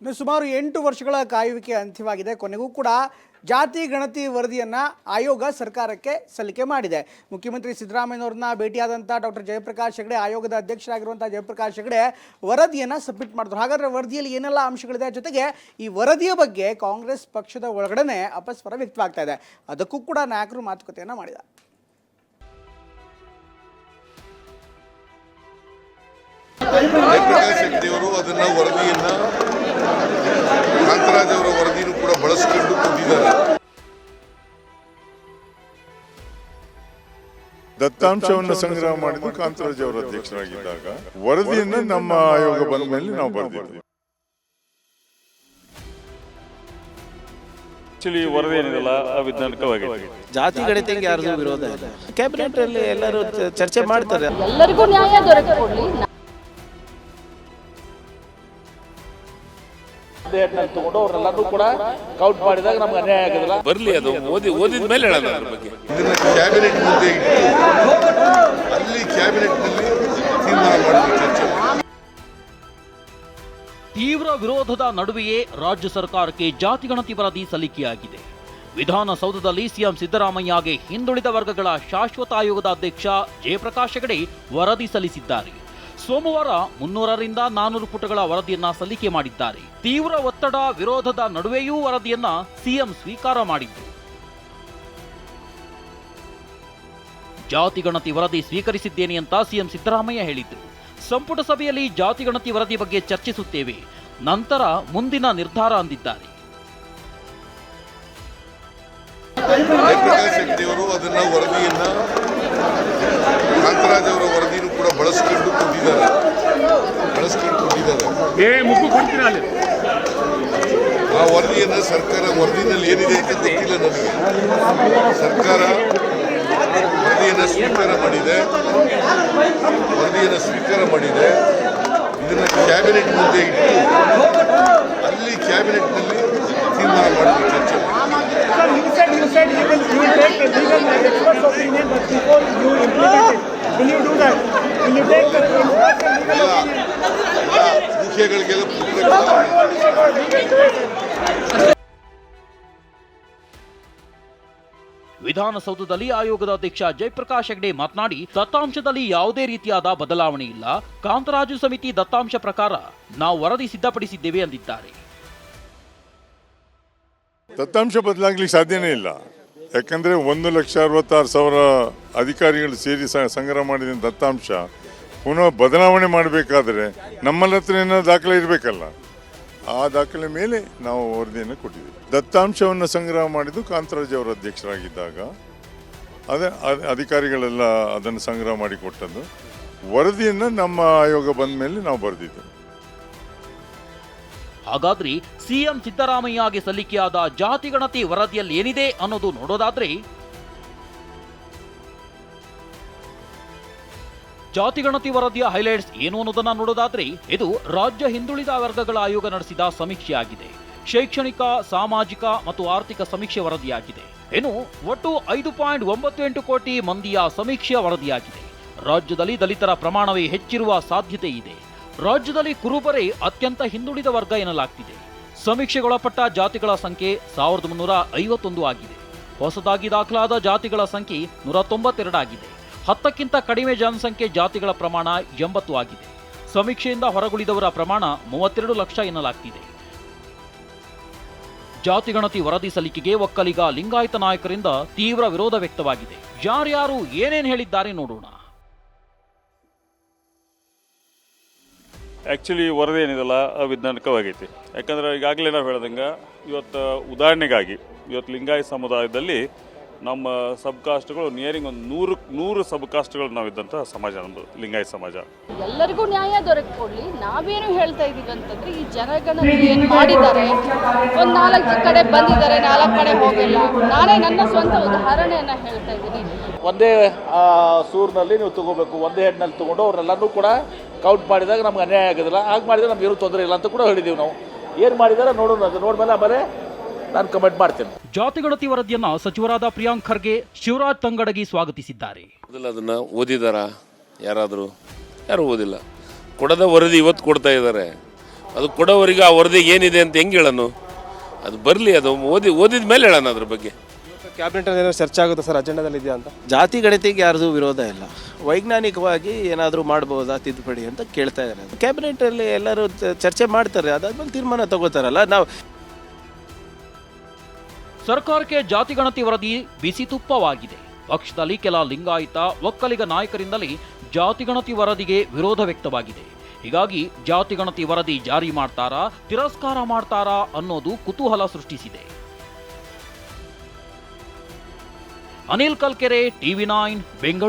ಇನ್ನು ಸುಮಾರು ಎಂಟು ವರ್ಷಗಳ ಕಾಯುವಿಕೆ ಅಂತ್ಯವಾಗಿದೆ. ಕೊನೆಗೂ ಕೂಡ ಜಾತಿ ಗಣತಿ ವರದಿಯನ್ನು ಆಯೋಗ ಸರ್ಕಾರಕ್ಕೆ ಸಲ್ಲಿಕೆ ಮಾಡಿದೆ. ಮುಖ್ಯಮಂತ್ರಿ ಸಿದ್ದರಾಮಯ್ಯನವ್ರನ್ನ ಭೇಟಿಯಾದಂಥ ಡಾಕ್ಟರ್ ಜಯಪ್ರಕಾಶ್ ಹೆಗಡೆ, ಆಯೋಗದ ಅಧ್ಯಕ್ಷರಾಗಿರುವಂಥ ಜಯಪ್ರಕಾಶ್ ಹೆಗಡೆ ವರದಿಯನ್ನು ಸಬ್ಮಿಟ್ ಮಾಡಿದ್ರು. ಹಾಗಾದರೆ ವರದಿಯಲ್ಲಿ ಏನೆಲ್ಲ ಅಂಶಗಳಿದೆ? ಜೊತೆಗೆ ಈ ವರದಿಯ ಬಗ್ಗೆ ಕಾಂಗ್ರೆಸ್ ಪಕ್ಷದ ಒಳಗಡೆ ಅಪಸ್ವರ ವ್ಯಕ್ತವಾಗ್ತಾ ಇದೆ. ಅದಕ್ಕೂ ಕೂಡ ನಾಯಕರು ಮಾತುಕತೆಯನ್ನು ವರದಿಯನ್ನ ಕಾಂತರಾಜ್ ಅವರ ವರದಿನೂ ಕೂಡ ಬಳಸಿಕೊಂಡು ಕೊಟ್ಟಿದ್ದಾರೆ ದತ್ತಾಂಶವನ್ನು ಸಂಗ್ರಹ ಮಾಡಿದ್ದು ಕಾಂತರಾಜ್ ಅವರ ಅಧ್ಯಕ್ಷರಾಗಿದ್ದಾಗ. ವರದಿಯನ್ನು ನಮ್ಮ ಆಯೋಗ ಬಂದ ಮೇಲೆ ನಾವು ಬರೆದಿದ್ದೀವಿ ಆಕ್ಚುಲಿ ವರದಿ ಏನಿದೆಲ್ಲ? ಅವಿಜ್ಞಾನಿಕವಾಗಿದೆ. ಜಾತಿ ಗಣಿತಕ್ಕೆ ಯಾರ್ದು ವಿರೋಧ ಇಲ್ಲ. ಕ್ಯಾಬಿನೆಟ್ ಅಲ್ಲಿ ಎಲ್ಲರೂ ಚರ್ಚೆ ಮಾಡ್ತಾರೆ. ಎಲ್ಲರಿಗೂ ನ್ಯಾಯ ದೊರಕಿಕೊಡ್ಲಿ ತಗೊಂಡು ಅವ್ರನ್ನೆಲ್ಲರೂ ಕೂಡ ಕೌಂಟ್ ಮಾಡಿದಾಗ ನಮ್ಗೆ ಅನ್ಯಾಯ ಆಗೋದಿಲ್ಲ. ಬರಲಿ ಅದು ಓದಿ ಓದಿದ ಮೇಲೆ ಹೇಳೋಣ ಅದ್ರ ಬಗ್ಗೆ. ಇದನ್ನ ಕ್ಯಾಬಿನೆಟ್ ಮುಂದೆ ಇಟ್ಟು ಅಲ್ಲಿ ಕ್ಯಾಬಿನೆಟ್ನಲ್ಲಿ ತೀರ್ಮಾನ ಮಾಡಬೇಕು ಚರ್ಚೆ. ತೀವ್ರ ವಿರೋಧದ ನಡುವೆಯೇ ರಾಜ್ಯ ಸರ್ಕಾರಕ್ಕೆ ಜಾತಿಗಣತಿ ವರದಿ ಸಲ್ಲಿಕೆಯಾಗಿದೆ. ವಿಧಾನಸೌಧದಲ್ಲಿ ಸಿಎಂ ಸಿದ್ದರಾಮಯ್ಯಗೆ ಹಿಂದುಳಿದ ವರ್ಗಗಳ ಶಾಶ್ವತ ಆಯೋಗದ ಅಧ್ಯಕ್ಷ ಜಯಪ್ರಕಾಶ್ ಹೆಗಡೆ ವರದಿ ಸಲ್ಲಿಸಿದ್ದಾರೆ. ಸೋಮವಾರ ಮುನ್ನೂರರಿಂದ ನಾನೂರು ಪುಟಗಳ ವರದಿಯನ್ನ ಸಲ್ಲಿಕೆ ಮಾಡಿದ್ದಾರೆ. ತೀವ್ರ ಒತ್ತಡ ವಿರೋಧದ ನಡುವೆಯೂ ವರದಿಯನ್ನ ಸಿಎಂ ಸ್ವೀಕಾರ ಮಾಡಿದ್ದು. ಜಾತಿ ಗಣತಿ ವರದಿ ಸ್ವೀಕರಿಸಿದ್ದೇನೆ ಅಂತ ಸಿಎಂ ಸಿದ್ದರಾಮಯ್ಯ ಹೇಳಿದ್ರು. ಸಂಪುಟ ಸಭೆಯಲ್ಲಿ ಜಾತಿ ಗಣತಿ ವರದಿ ಬಗ್ಗೆ ಚರ್ಚಿಸುತ್ತೇವೆ. ನಂತರ ಮುಂದಿನ ನಿರ್ಧಾರ ಅಂದಿದ್ದಾರೆ. ಅದನ್ನ ವರದಿಯನ್ನ ಕಾಂತರಾಜ್ ಅವರ ವರದಿನೂ ಕೂಡ ಬಳಸಿಕೊಂಡು ಕೊಟ್ಟಿದ್ದಾರೆ ಬಳಸ್ಕೊಂಡು ಕೊಟ್ಟಿದ್ದಾರೆ ಆ ವರದಿಯನ್ನು ಸರ್ಕಾರ ವರದಿನಲ್ಲಿ ಏನಿದೆ ಅಂತ ಗೊತ್ತಿಲ್ಲ ನನಗೆ. ಸರ್ಕಾರ ವರದಿಯನ್ನು ಸ್ವೀಕಾರ ಮಾಡಿದೆ. ವರದಿಯನ್ನು ಸ್ವೀಕಾರ ಮಾಡಿದೆ. ಇದನ್ನು ಕ್ಯಾಬಿನೆಟ್ ಮುಂದೆ ಇಟ್ಟು ಅಲ್ಲಿ ಕ್ಯಾಬಿನೆಟ್ನಲ್ಲಿ ತೀರ್ಮಾನ ಮಾಡಬೇಕು ಚರ್ಚೆ ಮಾಡಿ. ವಿಧಾನಸೌಧದಲ್ಲಿ ಆಯೋಗದ ಅಧ್ಯಕ್ಷ ಜಯಪ್ರಕಾಶ್ ಹೆಗ್ಡೆ ಮಾತನಾಡಿ, ದತ್ತಾಂಶದಲ್ಲಿ ಯಾವುದೇ ರೀತಿಯಾದ ಬದಲಾವಣೆ ಇಲ್ಲ. ಕಾಂತರಾಜು ಸಮಿತಿ ದತ್ತಾಂಶ ಪ್ರಕಾರ ನಾವು ವರದಿ ಸಿದ್ಧಪಡಿಸಿದ್ದೇವೆ ಎಂದಿದ್ದಾರೆ ದತ್ತಾಂಶ ಬದಲಾಗಲಿಕ್ಕೆ ಸಾಧ್ಯನೇ ಇಲ್ಲ. ಯಾಕಂದ್ರೆ ಒಂದು ಲಕ್ಷ ಅರವತ್ತಾರು ಸಾವಿರ ಅಧಿಕಾರಿಗಳು ಸೇರಿ ಸಂಗ್ರಹ ಮಾಡಿದ ದತ್ತಾಂಶ ಪುನಃ ಬದಲಾವಣೆ ಮಾಡಬೇಕಾದ್ರೆ ನಮ್ಮಲ್ಲಿ ಹತ್ರ ಏನೋ ದಾಖಲೆ ಇರಬೇಕಲ್ಲ, ಆ ದಾಖಲೆ ಮೇಲೆ ನಾವು ವರದಿಯನ್ನು ಕೊಟ್ಟಿದ್ವಿ ದತ್ತಾಂಶವನ್ನು ಸಂಗ್ರಹ ಮಾಡಿದ್ದು ಕಾಂತರಾಜ್ ಅವರ ಅಧ್ಯಕ್ಷರಾಗಿದ್ದಾಗ, ಅದೇ ಅಧಿಕಾರಿಗಳೆಲ್ಲ ಅದನ್ನು ಸಂಗ್ರಹ ಮಾಡಿ ಕೊಟ್ಟದ್ದು ವರದಿಯನ್ನು ನಮ್ಮ ಆಯೋಗ ಬಂದ ಮೇಲೆ ನಾವು ಬರೆದಿದ್ದು ಹಾಗಾದ್ರೆ ಸಿಎಂ ಸಿದ್ದರಾಮಯ್ಯಗೆ ಸಲ್ಲಿಕೆಯಾದ ಜಾತಿ ಗಣತಿ ವರದಿಯಲ್ಲಿ ಏನಿದೆ ಅನ್ನೋದು ನೋಡೋದಾದ್ರೆ, ಜಾತಿ ಗಣತಿ ವರದಿಯ ಹೈಲೈಟ್ಸ್ ಏನು ಅನ್ನೋದನ್ನ ನೋಡೋದಾದ್ರೆ, ಇದು ರಾಜ್ಯ ಹಿಂದುಳಿದ ವರ್ಗಗಳ ಆಯೋಗ ನಡೆಸಿದ ಸಮೀಕ್ಷೆಯಾಗಿದೆ. ಶೈಕ್ಷಣಿಕ, ಸಾಮಾಜಿಕ ಮತ್ತು ಆರ್ಥಿಕ ಸಮೀಕ್ಷೆ ವರದಿಯಾಗಿದೆ. ಇನ್ನು ಒಟ್ಟು ಐದು ಪಾಯಿಂಟ್ ಒಂಬತ್ತು ಎಂಟು ಕೋಟಿ ಮಂದಿಯ ಸಮೀಕ್ಷೆಯ ವರದಿಯಾಗಿದೆ. ರಾಜ್ಯದಲ್ಲಿ ದಲಿತರ ಪ್ರಮಾಣವೇ ಹೆಚ್ಚಿರುವ ಸಾಧ್ಯತೆ ಇದೆ. ರಾಜ್ಯದಲ್ಲಿ ಕುರುಬರೇ ಅತ್ಯಂತ ಹಿಂದುಳಿದ ವರ್ಗ ಎನ್ನಲಾಗ್ತಿದೆ. ಸಮೀಕ್ಷೆಗೊಳಪಟ್ಟ ಜಾತಿಗಳ ಸಂಖ್ಯೆ ಸಾವಿರದ ಮುನ್ನೂರ ಐವತ್ತೊಂದು ಆಗಿದೆ. ಹೊಸದಾಗಿ ದಾಖಲಾದ ಜಾತಿಗಳ ಸಂಖ್ಯೆ ನೂರ ತೊಂಬತ್ತೆರಡಾಗಿದೆ ಹತ್ತಕ್ಕಿಂತ ಕಡಿಮೆ ಜನಸಂಖ್ಯೆ ಜಾತಿಗಳ ಪ್ರಮಾಣ ಎಂಬತ್ತು ಆಗಿದೆ. ಸಮೀಕ್ಷೆಯಿಂದ ಹೊರಗುಳಿದವರ ಪ್ರಮಾಣ ಮೂವತ್ತೆರಡು ಲಕ್ಷ ಎನ್ನಲಾಗ್ತಿದೆ. ಜಾತಿಗಣತಿ ವರದಿ ಸಲ್ಲಿಕೆಗೆ ಒಕ್ಕಲಿಗ ಲಿಂಗಾಯತ ನಾಯಕರಿಂದ ತೀವ್ರ ವಿರೋಧ ವ್ಯಕ್ತವಾಗಿದೆ. ಯಾರ್ಯಾರು ಏನೇನು ಹೇಳಿದ್ದಾರೆ ನೋಡೋಣ. ಆ್ಯಕ್ಚುಲಿ ವರದಿ ಏನಿದೆಲ್ಲ ಅವಿಜ್ಞಾನಿಕವಾಗೈತಿ. ಯಾಕಂದ್ರೆ ಈಗಾಗಲೇ ನಾವು ಹೇಳ್ದಂಗೆ ಇವತ್ತು ಉದಾಹರಣೆಗಾಗಿ ಇವತ್ತು ಲಿಂಗಾಯತ ಸಮುದಾಯದಲ್ಲಿ ನಮ್ಮ ಸಬ್ ಕಾಸ್ಟ್ಗಳು ನಿಯರಿಂಗ್ ಒಂದು ನೂರು ನೂರು ಸಬ್ ಕಾಸ್ಟ್ಗಳು ನಾವಿದ್ದಂಥ ಸಮಾಜ ನಮ್ಮದು ಲಿಂಗಾಯತ ಸಮಾಜ. ಎಲ್ಲರಿಗೂ ನ್ಯಾಯ ದೊರಕಿಕೊಡ್ಲಿ. ನಾವೇನು ಹೇಳ್ತಾ ಇದೀವಿ ಅಂತಂದ್ರೆ ಈ ಜನಗಣನೆ ಏನು ಮಾಡಿದ್ದಾರೆ ಒಂದ್ ನಾಲ್ಕು ಕಡೆ ಬಂದಿದ್ದಾರೆ ನಾಲ್ಕು ಕಡೆ ಹೋಗಿಲ್ಲ. ನಾನೇ ನನ್ನ ಸ್ವಂತ ಉದಾಹರಣೆಯನ್ನು ಹೇಳ್ತಾ ಇದ್ದೀನಿ ಒಂದೇ ಆ, ಸೂರಿನಲ್ಲಿ ನೀವು ತಗೋಬೇಕು ಒಂದೇ ಹೆಡ್ನಲ್ಲಿ ತಗೊಂಡು ಅವ್ರನ್ನೆಲ್ಲರೂ ಕೂಡ ಕೌಂಟ್ ಮಾಡಿದಾಗ ನಮ್ಗೆ ಅನ್ಯಾಯ ಆಗೋದಿಲ್ಲ. ಹಾಗೆ ಮಾಡಿದರೆ ನಮ್ಗೆ ಏನೂ ತೊಂದರೆ ಇಲ್ಲ ಅಂತ ಕೂಡ ಹೇಳಿದ್ದೀವಿ ನಾವು. ಏನು ಮಾಡಿದಾರೆ ನೋಡೋಣ ಅದು ನೋಡ್ಮೇಲೆ ಆಮೇಲೆ ನಾನು ಕಮೆಂಟ್ ಮಾಡ್ತೇನೆ. ಜಾತಿ ಗಣತಿ ವರದಿಯನ್ನ ಸಚಿವರಾದ ಪ್ರಿಯಾಂಕ್ ಖರ್ಗೆ ಶಿವರಾಜ್ ತಂಗಡಗಿ ಸ್ವಾಗತಿಸಿದ್ದಾರೆ. ಅದನ್ನು ಅದನ್ನ ಓದಿದಾರ? ಯಾರಾದರೂ? ಯಾರು ಓದಿಲ್ಲ. ಕೊಡದ ವರದಿ ಇವತ್ತು ಕೊಡ್ತಾ ಇದ್ದಾರೆ ಅದು ಕೊಡೋವರಿಗೆ ಆ ವರದಿಗೆ ಏನಿದೆ ಅಂತ ಹೆಂಗೆ ಹೇಳೋನು? ಅದು ಬರಲಿ ಅದು ಓದಿ ಓದಿದ ಮೇಲೆ ಹೇಳೋಣ ಅದ್ರ ಬಗ್ಗೆ. ಕ್ಯಾಬಿನೆಟ್ ಏನೋ ಚರ್ಚೆ ಆಗುತ್ತೆ ಸರ್? ಅಜೆಂಡಾದಲ್ಲಿ ಇದೆಯಾ ಅಂತ? ಜಾತಿ ಗಣತಿಗೆ ಯಾರ್ದು ವಿರೋಧ ಇಲ್ಲ. ವೈಜ್ಞಾನಿಕವಾಗಿ ಏನಾದರೂ ಮಾಡ್ಬೋದಾ, ತಿದ್ದುಪಡಿ ಅಂತ ಕೇಳ್ತಾ ಇದ್ದಾರೆ. ಕ್ಯಾಬಿನೆಟ್ ಅಲ್ಲಿ ಎಲ್ಲರೂ ಚರ್ಚೆ ಮಾಡ್ತಾರೆ, ಅದಾದ್ಮೇಲೆ ತೀರ್ಮಾನ ತಗೋತಾರಲ್ಲ, ನಾವು ಸರ್ಕಾರಕ್ಕೆ ಜಾತಿ ಗಣತಿ ವರದಿ ಬಿಸಿ ತುಪ್ಪವಾಗಿದೆ. ಪಕ್ಷದಲ್ಲಿ ಕೆಲ ಲಿಂಗಾಯತ ಒಕ್ಕಲಿಗ ನಾಯಕರಿಂದಲೇ ಜಾತಿ ಗಣತಿ ವರದಿಗೆ ವಿರೋಧ ವ್ಯಕ್ತವಾಗಿದೆ. ಹೀಗಾಗಿ ಜಾತಿ ಗಣತಿ ವರದಿ ಜಾರಿ ಮಾಡ್ತಾರಾ, ತಿರಸ್ಕಾರ ಮಾಡ್ತಾರಾ ಅನ್ನೋದು ಕುತೂಹಲ ಸೃಷ್ಟಿಸಿದೆ. Anil Kalkere, TV nine, Bengaluru.